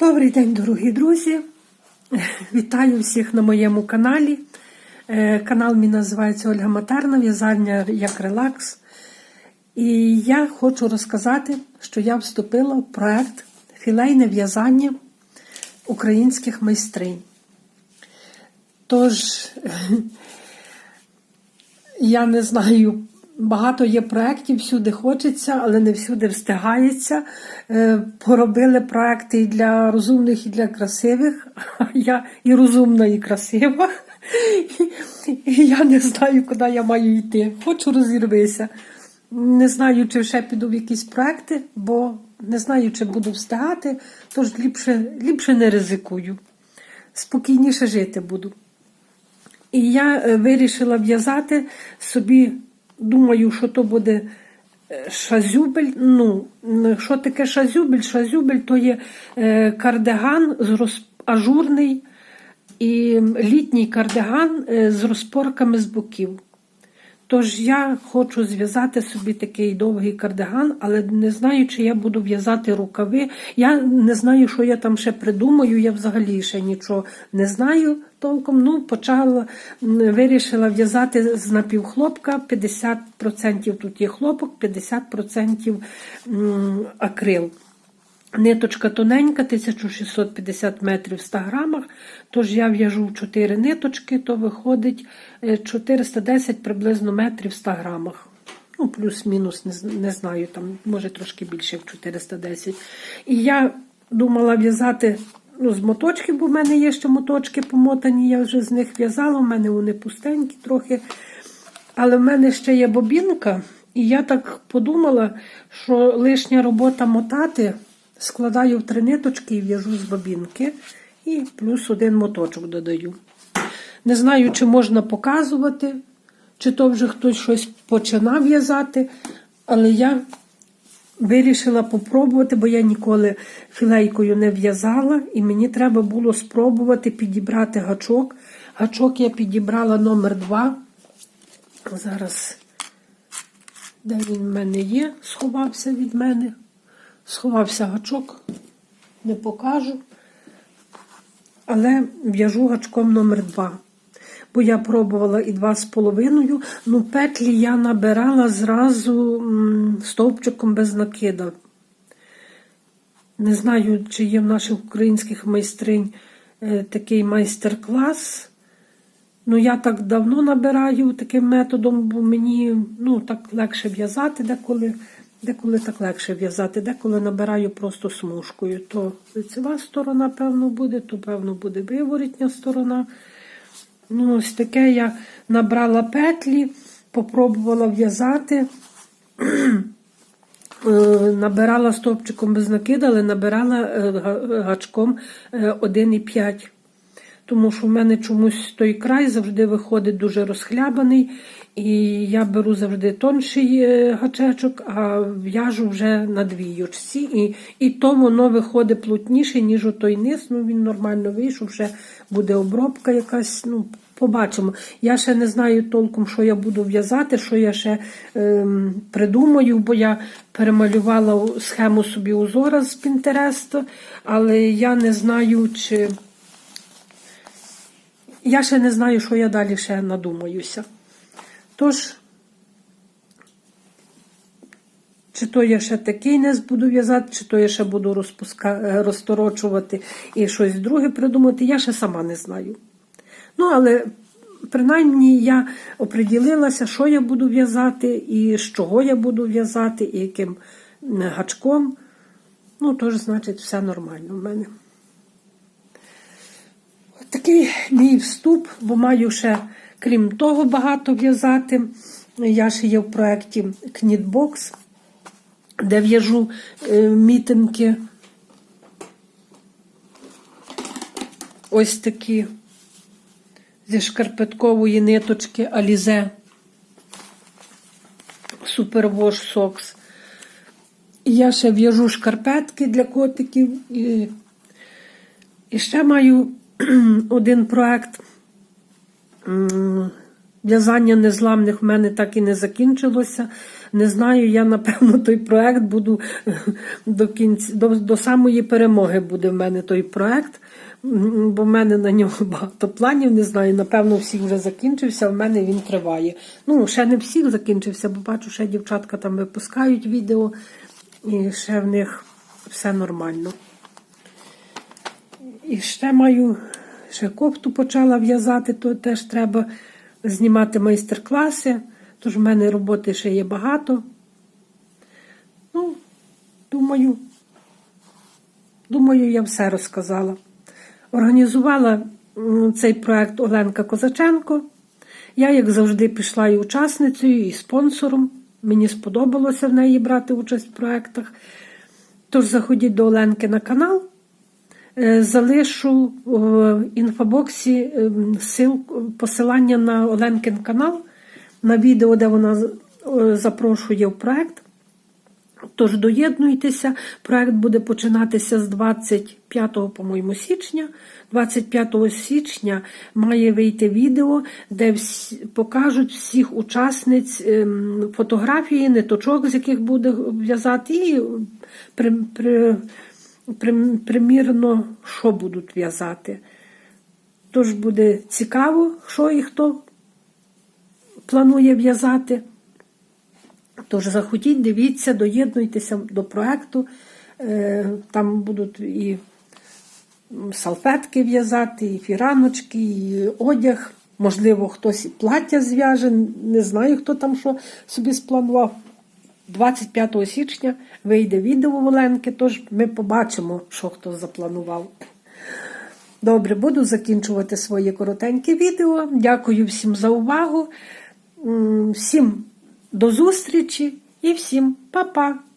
Добрий день, дорогі друзі. Вітаю всіх на моєму каналі. Е, Канал мій називається Ольга Матерна, в'язання як релакс. І я хочу розказати, що я вступила в проект філейне в'язання українських майстринь. Тож, я не знаю, багато є проєктів, всюди хочеться, але не всюди встигається. Е, Поробили проекти і для розумних, і для красивих. Я і розумна, і красива. І я не знаю, куди я маю йти. Хочу розірвися. Не знаю, чи ще піду в якісь проекти, бо не знаю, чи буду встигати, тож ліпше, ліпше не ризикую. Спокійніше жити буду. І я е, вирішила в'язати собі, думаю, що то буде е, шазюбель. Ну, що таке шазюбель? Шазюбель то є е, кардиган з роз... ажурний і літній кардиган е, з розпорками з боків. Тож я хочу зв'язати собі такий довгий кардиган, але не знаю, чи я буду в'язати рукави. Я не знаю, що я там ще придумаю. Я взагалі ще нічого не знаю толком. Ну, почала, вирішила в'язати з напівхлопка. 50% тут є хлопок, 50% м, акрил. Ниточка тоненька, 1650 метрів в 100 грамах. Тож я в'яжу в 4 ниточки, то виходить е, 410 приблизно метрів в 100 грамах. Ну, плюс-мінус, не, знаю, там, може трошки більше, як 410. І я думала в'язати ну, з моточків, бо в мене є ще моточки помотані, я вже з них в'язала, у мене вони пустенькі трохи. Але в мене ще є бобінка, і я так подумала, що лишня робота мотати складаю в три ниточки і в'яжу з бобінки, і плюс один моточок додаю. Не знаю, чи можна показувати, чи то вже хтось щось починав в'язати, але я вирішила попробувати, бо я ніколи філейкою не в'язала, і мені треба було спробувати підібрати гачок. Гачок я підібрала номер 2. Зараз, де він в мене є, сховався від мене. Сховався гачок, не покажу. Але в'яжу гачком номер 2 Бо я пробувала і два з половиною. Ну, петлі я набирала зразу стовпчиком без накида. Не знаю, чи є в наших українських майстринь е, такий майстер-клас. Ну, я так давно набираю таким методом, бо мені ну, так легше в'язати деколи. Деколи так легше в'язати, деколи набираю просто смужкою. То лицева сторона, певно, буде, то, певно, буде виворітня сторона. Ну, ось таке я набрала петлі, попробувала в'язати. Е, Набирала стовпчиком без накида, але набирала е, гачком е, 1,5. Тому що в мене чомусь той край завжди виходить дуже розхлябаний. І я беру завжди тонший е, гачечок, а в'яжу вже на двійочці. І, і то воно виходить плотніше, ніж у той низ. Ну, він нормально вийшов, ще буде обробка якась. ну, Побачимо. Я ще не знаю толком, що я буду в'язати, що я ще ем, придумаю, бо я перемалювала схему собі узора з Пінтересту, але я не знаю, чи. Я ще не знаю, що я далі ще надумаюся. Тож, чи то я ще такий низ буду в'язати, чи то я ще буду розпуска... е, розторочувати і щось друге придумати, я ще сама не знаю. Ну, але принаймні я оприділилася, що я буду в'язати, і з чого я буду в'язати, і яким гачком. Ну, тож, значить, все нормально в мене. Такий мій вступ, бо маю ще, крім того, багато в'язати. Я ще є в проєкті Knitbox, де в'яжу е, мітинки. Ось такі зі шкарпеткової ниточки Alize Superwash Socks. Я ще в'яжу шкарпетки для котиків. І, і ще маю один проект. В'язання незламних в мене так і не закінчилося. Не знаю, я напевно той проект буду до кінця, до, до самої перемоги буде в мене той проект, бо в мене на нього багато планів. Не знаю, напевно, всіх вже закінчився, в мене він триває. Ну, ще не всіх закінчився, бо бачу, ще дівчатка там випускають відео, і ще в них все нормально. І ще маю, ще кофту почала в'язати, то теж треба знімати майстер-класи. Тож в мене роботи ще є багато. Ну, думаю, думаю, я все розказала. Організувала цей проект Оленка Козаченко. Я, як завжди, пішла і учасницею, і спонсором. Мені сподобалося в неї брати участь в проєктах. Тож заходіть до Оленки на канал. Е, Залишу в інфобоксі ссылку- посилання на Оленкин канал, на відео, де вона е, запрошує в проект. Тож доєднуйтеся. Проект буде починатися з 25, по-моєму, січня. 25 січня має вийти відео, де покажуть всіх учасниць ем, фотографії, ниточок, з яких буде в'язати, і при, при, при, примірно, що будуть в'язати. Тож буде цікаво, що і хто планує в'язати. Тож заходіть, дивіться, доєднуйтеся до проекту. Е, Там будуть і салфетки в'язати, і фіраночки, і одяг. Можливо, хтось і плаття зв'яже. Не знаю, хто там що собі спланував. 25 січня вийде відео в тож ми побачимо, що хто запланував. Добре, буду закінчувати своє коротеньке відео. Дякую всім за увагу. Всім до зустрічі і всім па-па!